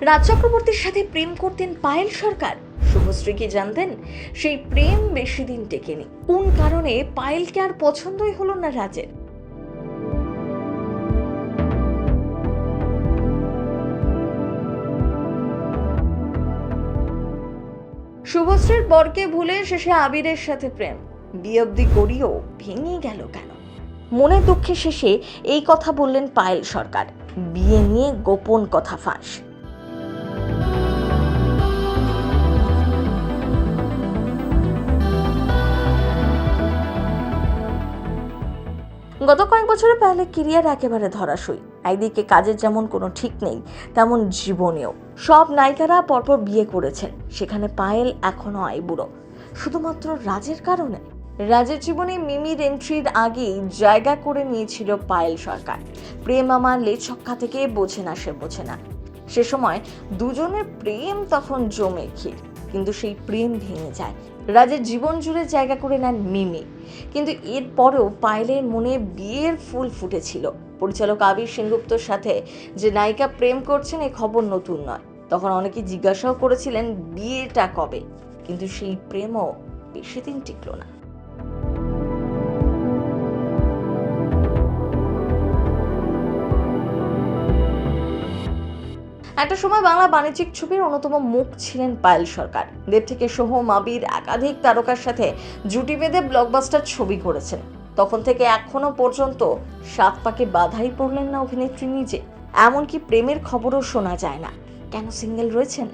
রাজ চক্রবর্তীর সাথে প্রেম করতেন পায়েল সরকার। শুভশ্রী কি জানতেন? সেই প্রেম বেশি দিন টেকেনি। কোন কারণে পায়েলকে আর পছন্দই হলো না রাজের? শুভশ্রীর বরকে ভুলে শেষে আবিরের সাথে প্রেম। বিয়ে অব্দি করিও, ভেঙে গেল কেন? মনের দুঃখে শেষে এই কথা বললেন পায়েল সরকার। বিয়ে নিয়ে গোপন কথা ফাঁস। গত কয়েক বছরে পায়েলে কেরিয়ার একেবারে ধরাশই একদিকে কাজের যেমন কোনো ঠিক নেই, তেমন জীবনেও। সব নায়িকারা পরপর বিয়ে করেছেন, সেখানে পায়েল এখনও আইবুড়ো শুধুমাত্র রাজের কারণে? রাজের জীবনে মিমির এন্ট্রির আগেই জায়গা করে নিয়েছিল পায়েল সরকার। প্রেম আমার লেছক্কা থেকে বোঝে না সে বোঝে না। সে সময় দুজনের প্রেম তখন জমে ক্ষীর। কিন্তু সেই প্রেম ভেঙে যায়। রাজের জীবন জুড়ে জায়গা করে নেন মিমি। কিন্তু এরপরেও পায়েলের মনে বিয়ের ফুল ফুটেছিল। পরিচালক আবির সেনগুপ্তর সাথে যে নায়িকা প্রেম করছেন এ খবর নতুন নয়। তখন অনেকে জিজ্ঞাসাও করেছিলেন, বিয়েটা কবে? কিন্তু সেই প্রেমও বেশি দিন টিকলো না। একটা সময় বাংলা বাণিজ্যিক ছবির অন্যতম মুখ ছিলেন পায়েল সরকার। দেব থেকে সোহম আবির একাধিক তারকার সাথে জুটি বেঁধে ব্লকবাস্টার ছবি করেছেন তখন থেকে এখনও পর্যন্ত সাত পাকে বাধাই পড়লেন না অভিনেত্রী নিজে। এমনকি প্রেমের খবরও শোনা যায় না। কেন সিঙ্গেল রয়েছেন?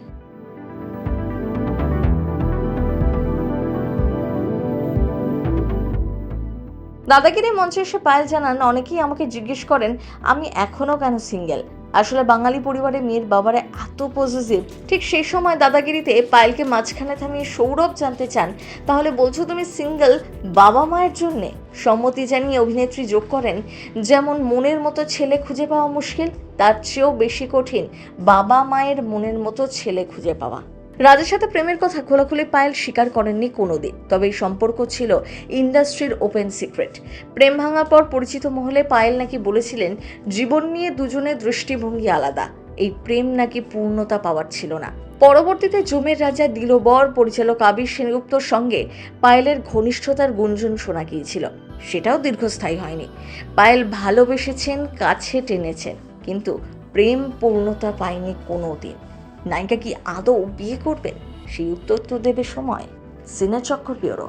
দাদাগিরি মঞ্চে এসে পায়েল জানান, অনেকেই আমাকে জিজ্ঞেস করেন, আমি এখনও কেন সিঙ্গেল আসলে বাঙালি পরিবারে মেয়ের বাবারা এত পজিটিভ ঠিক সেই সময় দাদাগিরিতে পায়েলকে মাঝখানে থামিয়ে সৌরভ জানতে চান, তাহলে বলছো তুমি সিঙ্গেল বাবা মায়ের জন্যে? সম্মতি জানিয়ে অভিনেত্রী যোগ করেন, যেমন মনের মতো ছেলে খুঁজে পাওয়া মুশকিল, তার চেয়েও বেশি কঠিন বাবা মায়ের মনের মতো ছেলে খুঁজে পাওয়া। রাজের সাথে প্রেমের কথা খোলাখুলি পায়েল স্বীকার করেননি কোনোদিন। তবে এই সম্পর্ক ছিল ইন্ডাস্ট্রির ওপেন সিক্রেট। প্রেম ভাঙার পর পরিচিত মহলে পায়েল নাকি বলেছিলেন, জীবন নিয়ে দুজনের দৃষ্টিভঙ্গি আলাদা। এই প্রেম নাকি পূর্ণতা পাওয়ার ছিল না। পরবর্তীতে জমের রাজা দিলবর পরিচালক আবির সেনগুপ্তর সঙ্গে পায়েলের ঘনিষ্ঠতার গুঞ্জন শোনা গিয়েছিল। সেটাও দীর্ঘস্থায়ী হয়নি। পায়েল ভালোবেসেছেন, কাছে টেনেছেন। কিন্তু প্রেম পূর্ণতা পায়নি কোনো দিন নায়িকা কি আদৌ বিয়ে করবেন? সেই উত্তর তো দেবে সময়। সিনেচক্র ব্যুরো।